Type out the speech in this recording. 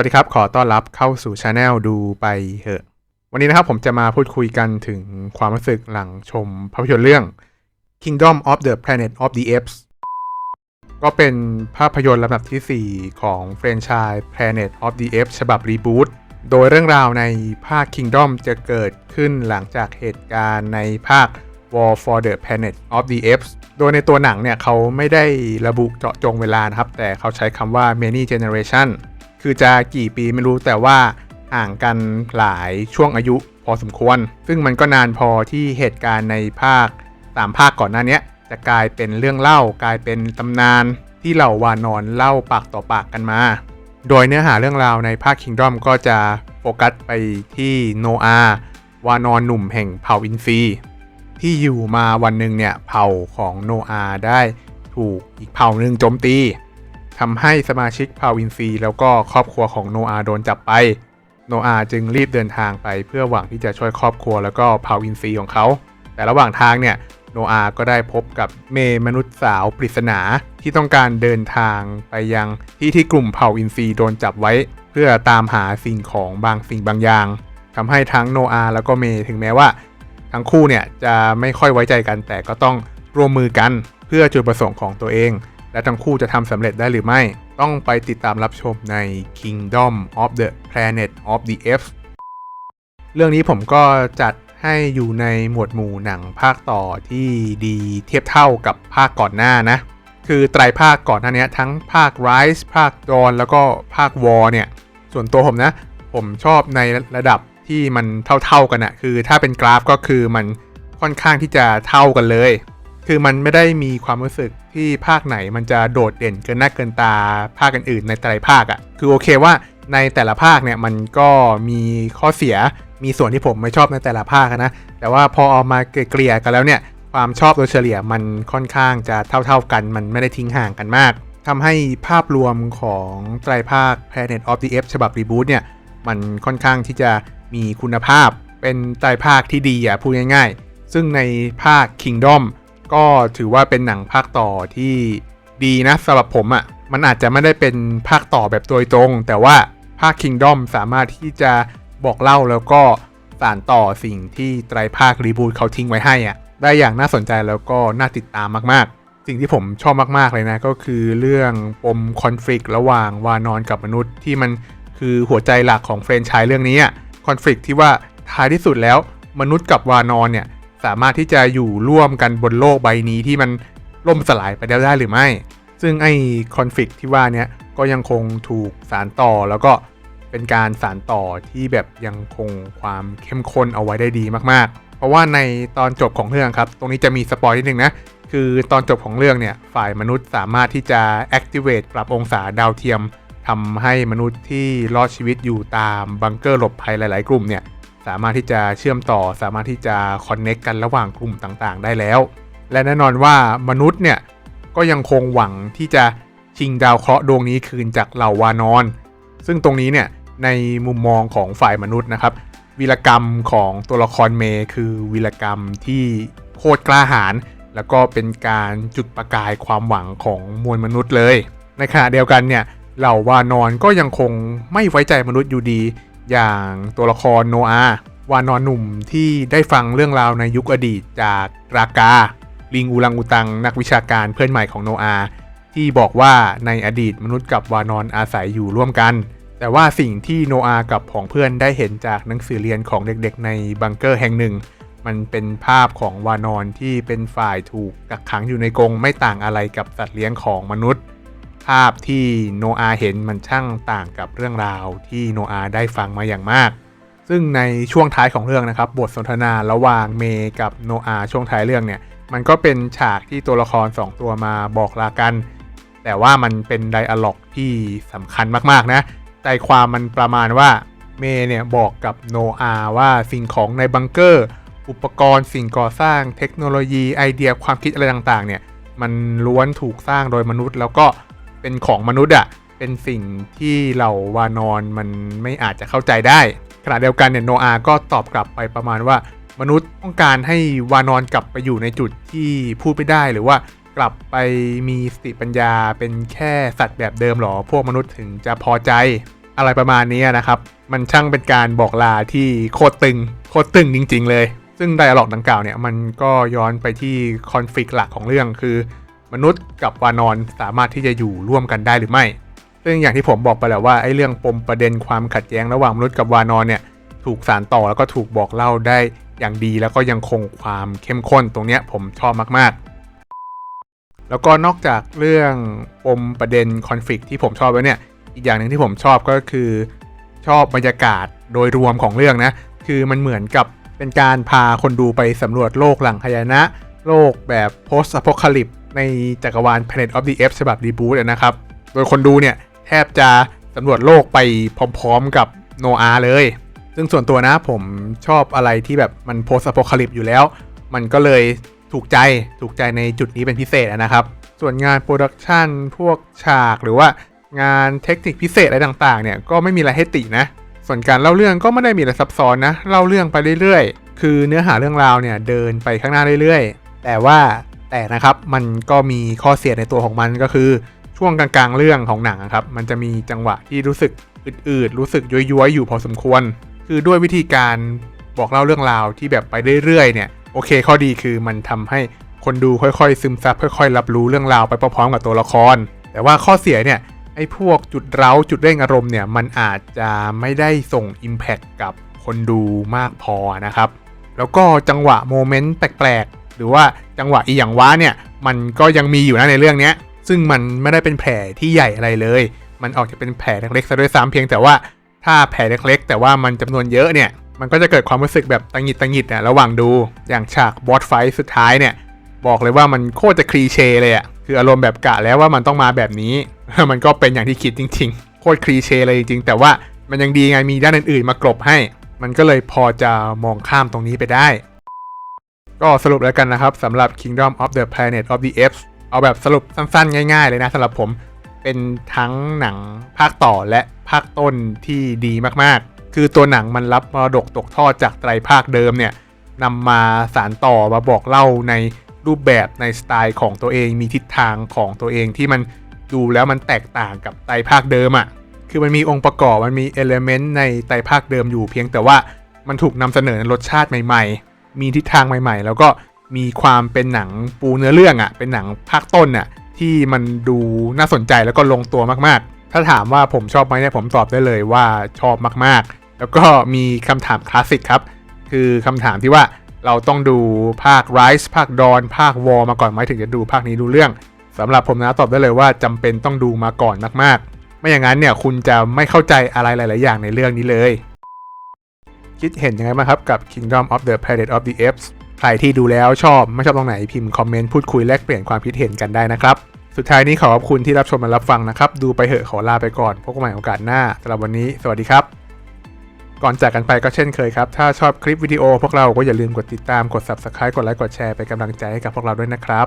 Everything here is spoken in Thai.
วัสดีครับ ขอต้อนรับเข้าสู่ช anel ดูไปเหอะ วันนี้นะครับผมจะมาพูดคุยกันถึงความรู้สึกหลังชมภาพยนตร์เรื่อง Kingdom of the Planet of the Apes ก็เป็นภาพยนตร์ลำดับทีสี่4 ของแฟรนไชส์ Planet of the Apes ฉบับรีบูตโดยเรื่องราวในภาค Kingdom จะเกิดขึ้นหลังจากเหตุการณ์ในภาค War for the Planet of the Apes โดยในตัวหนังเนี่ยเขาไม่ได้ระบุเจาะจงเวลานะครับ แต่เขาใช้คำว่า many generation คือจะกี่ปีไม่รู้แต่ว่าห่างกันหลายช่วงอายุพอสมควร ซึ่งมันก็นานพอที่เหตุการณ์ในภาคตามภาคก่อนหน้านี้จะกลายเป็นเรื่องเล่ากลายเป็นตำนานที่เหล่าวานอนเล่าปากต่อปากกันมา โดยเนื้อหาเรื่องราวในภาค Kingdom ก็จะโฟกัสไปที่โนอา วานอนหนุ่มแห่งเผ่าอินซีที่อยู่มาวันหนึ่งเนี่ยเผ่าของโนอาได้ถูกอีกเผ่าหนึ่งโจมตี ทำให้สมาชิกเผ่าอินซีแล้วก็ครอบครัวของโนอาโดนจับไป โนอาจึงรีบเดินทางไปเพื่อหวังที่จะช่วยครอบครัวแล้วก็เผ่าอินซีของเขา แต่ระหว่างทางเนี่ยโนอาก็ได้พบกับเมย์มนุษย์สาวปริศนาที่ต้องการเดินทางไปยังที่ที่กลุ่มเผ่าอินซีโดนจับไว้ เพื่อตามหาสิ่งของบางสิ่งบางอย่างทำให้ทั้งโนอาแล้วก็เมย์ถึงแม้ว่า ทั้งคู่เนี่ยจะไม่ค่อยไว้ใจกันแต่ก็ต้องร่วมมือกันเพื่อจุดประสงค์ของตัวเอง และทั้งคู่จะทำสำเร็จได้หรือไม่ ต้องไปติดตามรับชมใน Kingdom of the Planet of the Apes เรื่องนี้ผมก็จัดให้อยู่ในหมวดหมู่หนังภาคต่อที่ดีเทียบเท่ากับภาคก่อนหน้านะ คือไตรภาคก่อนหน้านี้ทั้งภาค Rise ภาค Dawn แล้วก็ภาค War เนี่ย ส่วนตัวผมนะ ผมชอบในระดับที่มันเท่าๆกันอะคือถ้าเป็นกราฟก็คือมันค่อนข้างที่จะเท่ากันเลย คือมันไม่ได้มีความรู้สึกที่ภาคไหนมันจะโดดเด่นเกินหน้าเกินตาภาคอื่นๆในแต่ละภาคอะคือโอเคว่าในแต่ละภาคเนี่ยมันก็มีข้อเสียมีส่วนที่ผมไม่ชอบในแต่ละภาคนะแต่ว่าพอเอามาเกลี่ยกันแล้วเนี่ยความชอบโดยเฉลี่ยมันค่อนข้างจะเท่าๆกัน มันไม่ได้ทิ้งห่างกันมากทำให้ภาพรวมของไตรภาค Planet of the Apes ฉบับรีบูตเนี่ยมันค่อนข้างที่จะมีคุณภาพ เป็นไตรภาคที่ดีอะพูดง่าย ๆ ซึ่งในภาค Kingdom ก็ถือว่าเป็นหนังภาคต่อที่ดีนะสำหรับผมอะ่ะ มันอาจจะไม่ได้เป็นภาคต่อแบบโดยตรง แต่ว่าภาค Kingdom สามารถที่จะบอกเล่าแล้วก็สานต่อสิ่งที่ไตรภาครีบูทเขาทิ้งไว้ให้อะ่ะ ได้อย่างน่าสนใจแล้วก็น่าติดตามมากๆ สิ่งที่ผมชอบมากๆเลยนะ ก็คือเรื่องปมคอนฟ lict ระหว่างวานอนกับมนุษย์ที่มันคือหัวใจหลักของเฟรนไชส์เรื่องนี้อะคอนฟ lict ที่ว่าท้ายที่สุดแล้วมนุษย์กับวานอนเนี่ย สามารถที่จะอยู่ร่วมกันบนโลกใบนี้ที่มันล่มสลายไปได้หรือไม่ ซึ่งไอ้คอนฟ lict ที่ว่าเนี้ยก็ยังคงถูกสารต่อแล้วก็เป็นการสารต่อที่แบบยังคงความเข้มข้นเอาไว้ได้ดีมากๆ เพราะว่าในตอนจบของเรื่องครับ ตรงนี้จะมีสปอยนิดนึงนะ คือตอนจบของเรื่องเนี่ย ฝ่ายมนุษย์สามารถที่จะ activate ปรับองศาดาวเทียมทำให้มนุษย์ที่รอดชีวิตอยู่ตามบังเกอร์หลบภัยหลาย ๆ กลุ่มเนี่ย สามารถที่จะเชื่อมต่อ สามารถที่จะคอนเน็กกันระหว่างกลุ่มต่างๆ ได้แล้ว และแน่นอนว่ามนุษย์เนี่ยก็ยังคงหวังที่จะชิงดาวเคราะห์ดวงนี้คืนจากเหล่าวานอน ซึ่งตรงนี้เนี่ยในมุมมองของฝ่ายมนุษย์นะครับวีรกรรมของตัวละครเมย์คือวีรกรรมที่โคตรกล้าหาญแล้วก็เป็นการจุดประกายความหวังของมวลมนุษย์เลย ในขณะเดียวกันเนี่ยเหล่าวานอนก็ยังคงไม่ไว้ใจมนุษย์อยู่ดี อย่างตัวละครโนอา วานอนหนุ่มที่ได้ฟังเรื่องราวในยุคอดีตจากรากา ลิงอูรังอุตัง นักวิชาการเพื่อนใหม่ของโนอา ที่บอกว่าในอดีตมนุษย์กับวานอนอาศัยอยู่ร่วมกัน แต่ว่าสิ่งที่โนอากับผองเพื่อนได้เห็นจากหนังสือเรียนของเด็กๆ ในบังเกอร์แห่งหนึ่ง มันเป็นภาพของวานอนที่เป็นฝ่ายถูกกักขังอยู่ในกรงไม่ต่างอะไรกับสัตว์เลี้ยงของมนุษย์ ภาพที่โนอาเห็นมันช่างต่างกับเรื่องราวที่โนอาได้ฟังมาอย่างมาก ซึ่งในช่วงท้ายของเรื่องนะครับ บทสนทนาระหว่างเมย์กับโนอาช่วงท้ายเรื่องเนี่ย มันก็เป็นฉากที่ตัวละคร 2 ตัวมาบอกลากัน แต่ว่ามันเป็นไดอะล็อกที่สำคัญมากๆนะใจความมันประมาณว่าเมย์เนี่ยบอกกับโนอาว่าสิ่งของในบังเกอร์ อุปกรณ์สิ่งก่อสร้างเทคโนโลยีไอเดียความคิดอะไรต่างๆเนี่ยมันล้วนถูกสร้างโดยมนุษย์แล้วก็ เป็นของมนุษย์อะ่ะเป็นสิ่งที่เราวานอนมันไม่อาจจะเข้าใจได้ ขณะเดียวกันเนี่ยโนอาก็ตอบกลับไปประมาณว่ามนุษย์ต้องการให้วานอนกลับไปอยู่ในจุดที่พูดไม่ได้หรือว่ากลับไปมีสติปัญญาเป็นแค่สัตว์แบบเดิมหรอ พวกมนุษย์ถึงจะพอใจ อะไรประมาณนี้นะครับ มันช่างเป็นการบอกลาที่โคตรตึง โคตรตึงจริง ๆ เลย ซึ่งไดอะล็อกดังกล่าวเนี่ยมันก็ย้อนไปที่คอนฟ lict หลักของเรื่องคือ มนุษย์กับวานอนสามารถที่จะอยู่ร่วมกันได้หรือไม่ ซึ่งอย่างที่ผมบอกไปแล้วว่าไอ้เรื่องปมประเด็นความขัดแย้งระหว่างมนุษย์กับวานอนเนี่ยถูกสานต่อแล้วก็ถูกบอกเล่าได้อย่างดีแล้วก็ยังคงความเข้มข้นตรงเนี้ยผมชอบมากๆ แล้วก็นอกจากเรื่องปมประเด็นคอน FLICT ที่ผมชอบแล้วเนี่ยอีกอย่างหนึ่งที่ผมชอบก็คือชอบบรรยากาศโดยรวมของเรื่องนะคือมันเหมือนกับเป็นการพาคนดูไปสำรวจโลกหลังพยานะ โลกแบบ post apocalypse ในจักรวาล Planet of the Apes ฉบับรีบูตนะครับ โดยคนดูเนี่ย แทบจะสำรวจโลกไปพร้อมๆกับโนอาเลย ซึ่งส่วนตัวนะผมชอบอะไรที่แบบมัน post apocalypse อยู่แล้ว มันก็เลยถูกใจถูกใจในจุดนี้เป็นพิเศษนะครับ ส่วนงานโปรดักชันพวกฉากหรือว่างานเทคนิคพิเศษอะไรต่างๆ เนี่ยก็ไม่มีอะไรให้ตินะ ส่วนการเล่าเรื่องก็ไม่ได้มีอะไรซับซ้อนนะ เล่าเรื่องไปเรื่อยๆ คือเนื้อหาเรื่องราวเนี่ยเดินไปข้างหน้าเรื่อยๆ แต่ว่า แต่นะครับมันก็มีข้อเสียในตัวของมันก็คือช่วงกลางๆเรื่องของหนังครับมันจะมีจังหวะที่รู้สึกอืดๆรู้สึกย้อยๆอยู่พอสมควร คือด้วยวิธีการบอกเล่าเรื่องราวที่แบบไปเรื่อยๆเนี่ยโอเคข้อดีคือมันทำให้คนดูค่อยๆ ซึมซับค่อยๆ รับรู้เรื่องราวไปพร้อมๆกับตัวละคร แต่ว่าข้อเสียเนี่ยไอ้พวกจุดเร้าจุดเร่งอารมณ์เนี่ยมันอาจจะไม่ได้ส่ง Impact กับคนดูมากพอนะครับ แล้วก็จังหวะโมเมนต์แปลก หรือว่าจังหวะอีหยังว้าเนี่ย มันก็ยังมีอยู่นะในเรื่องเนี้ย ซึ่งมันไม่ได้เป็นแผลที่ใหญ่อะไรเลย มันออกจะเป็นแผลเล็กๆซะด้วยซ้ำเพียงแต่ว่าถ้าแผลเล็กๆ แต่ว่ามันจำนวนเยอะเนี่ย มันก็จะเกิดความรู้สึกแบบตังหิดตังหิดเนี่ยระหว่างดู อย่างฉากบอสไฟสุดท้ายเนี่ย บอกเลยว่ามันโคตรจะคลีเช่เลยอะคืออารมณ์แบบกะแล้วว่ามันต้องมาแบบนี้ มันก็เป็นอย่างที่คิดจริง ๆ โคตรคลีเช่เลยจริงๆ แต่ว่ามันยังดีไงมีด้านอื่นๆ มากลบให้ มันก็เลยพอจะมองข้ามตรงนี้ไปได้ ก็สรุปแล้วกันนะครับสำหรับ Kingdom of the Planet of the Apes เอาแบบสรุปสั้นๆ ง่ายๆ เลยนะสำหรับผมเป็นทั้งหนังภาคต่อและภาคต้นที่ดีมากๆ คือตัวหนังมันรับมรดกตกทอดจากไตรภาคเดิมเนี่ยนำมาสารต่อมาบอกเล่าในรูปแบบในสไตล์ของตัวเองมีทิศทางของตัวเองที่มันดูแล้วมันแตกต่างกับไตรภาคเดิมอะ่ะคือมันมีองค์ประกอบมันมีเอลเมนต์ในไตรภาคเดิมอยู่เพียงแต่ว่ามันถูกนำเสนอรสชาติใหม่ๆ มีทิศทางใหม่ ๆ แล้วก็มีความเป็นหนังปูเนื้อเรื่องอะ่ะ เป็นหนังภาคต้นอะที่มันดูน่าสนใจแล้วก็ลงตัวมากๆ ถ้าถามว่าผมชอบไหมเนี่ยผมตอบได้เลยว่าชอบมากๆ แล้วก็มีคำถามคลาสสิกครับ คือคำถามที่ว่าเราต้องดูภาค Rise ภาค Dawn ภาค War มาก่อนไหมถึงจะดูภาคนี้ดูเรื่องสำหรับผมนะตอบได้เลยว่าจำเป็นต้องดูมาก่อนมากๆ ไม่อย่างนั้นเนี่ยคุณจะไม่เข้าใจอะไรหลาย ๆ อย่างในเรื่องนี้เลย คิดเห็นยังไงบ้างครับกับ Kingdom of the Planet of the Apes ใครที่ดูแล้วชอบไม่ชอบตรงไหนพิมพ์คอมเมนต์พูดคุยแลกเปลี่ยนความคิดเห็นกันได้นะครับ สุดท้ายนี้ขอขอบคุณที่รับชมและรับฟังนะครับ ดูไปเหอะขอลาไปก่อนพบกันใหม่โอกาสหน้าสำหรับวันนี้สวัสดีครับ ก่อนจากกันไปก็เช่นเคยครับ ถ้าชอบคลิปวิดีโอพวกเราก็อย่าลืมกดติดตามกด subscribe กดไลค์กดแชร์เป็นกำลังใจให้กับพวกเราด้วยนะครับ